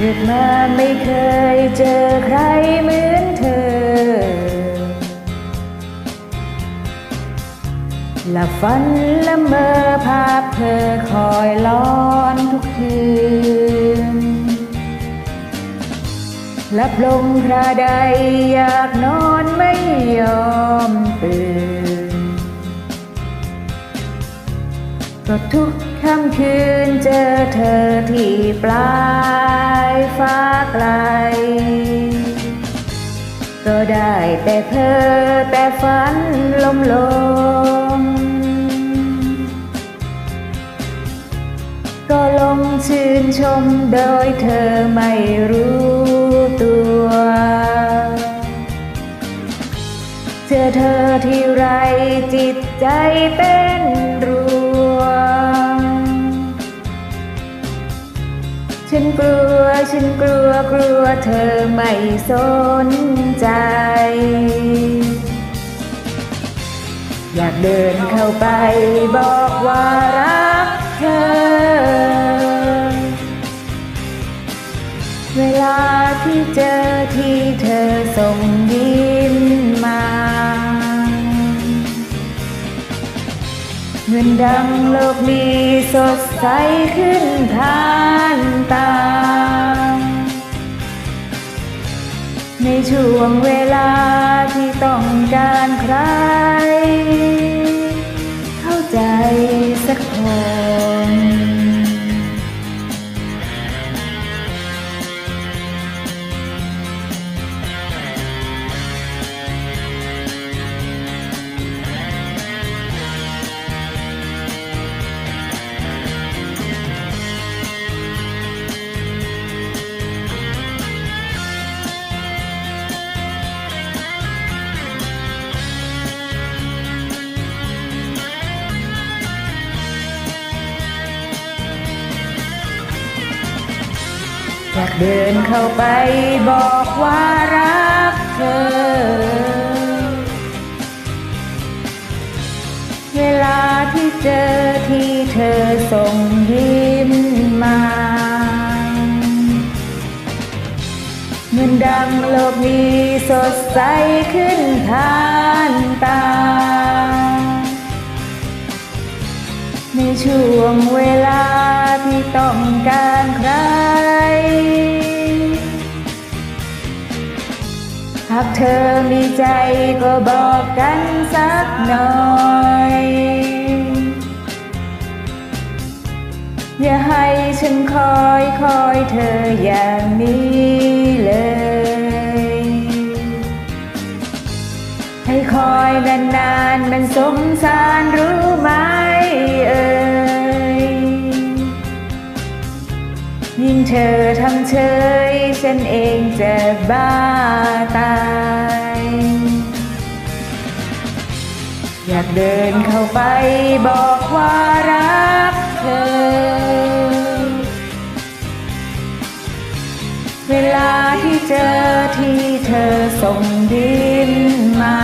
เกิดมาไม่เคยเจอใครเหมือนเธอลับฝันละเมอภาพเธอคอยล้อนทุกคืนหลับลงคราใดอยากนอนไม่ยอมตื่นก็ทุกค่ำคืนเจอเธอที่ปลาย ฟ้าไกล ก็ได้แต่เพ้อแต่ฝันลมลมก็ลงชื่นชมโดยเธอไม่รู้ตัว เจอเธอที่ไรจิตใจเต้น กลัวฉันกลัวกลัวเธอไม่สนใจ อยากเดินเข้าไปบอกว่ารักเธอ เวลาที่เจอที่เธอส่งยิ้มมาเงินดังโลกนี้สดใสขึ้นทานตา วงเวลาที่ต้องการใคร อยากเดินเข้าไปบอกว่ารักเธอ เวลาที่เจอที่เธอส่งยิ้มมา เงินดังโลกนี้สดใสขึ้นทานตา ในช่วงเวลาที่ต้องการากเธอมีใจก็บอกกันสักหน่อย อย่าให้ฉันคอยคอยเธออย่างนี้เลย ให้คอยนานๆมันสงสารรู้ไหมเอ่ย ยิ่งเธอทำเฉยฉันเองจะบ้าตาย อยากเดินเข้าไปบอกว่ารักเธอ เวลาที่เจอที่เธอส่งยิ้มา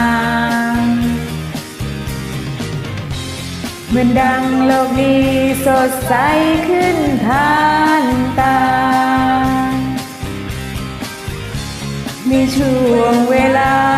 เหมือนดังโลกนี้สดใสขึ้นทาน ในช่วงเวลา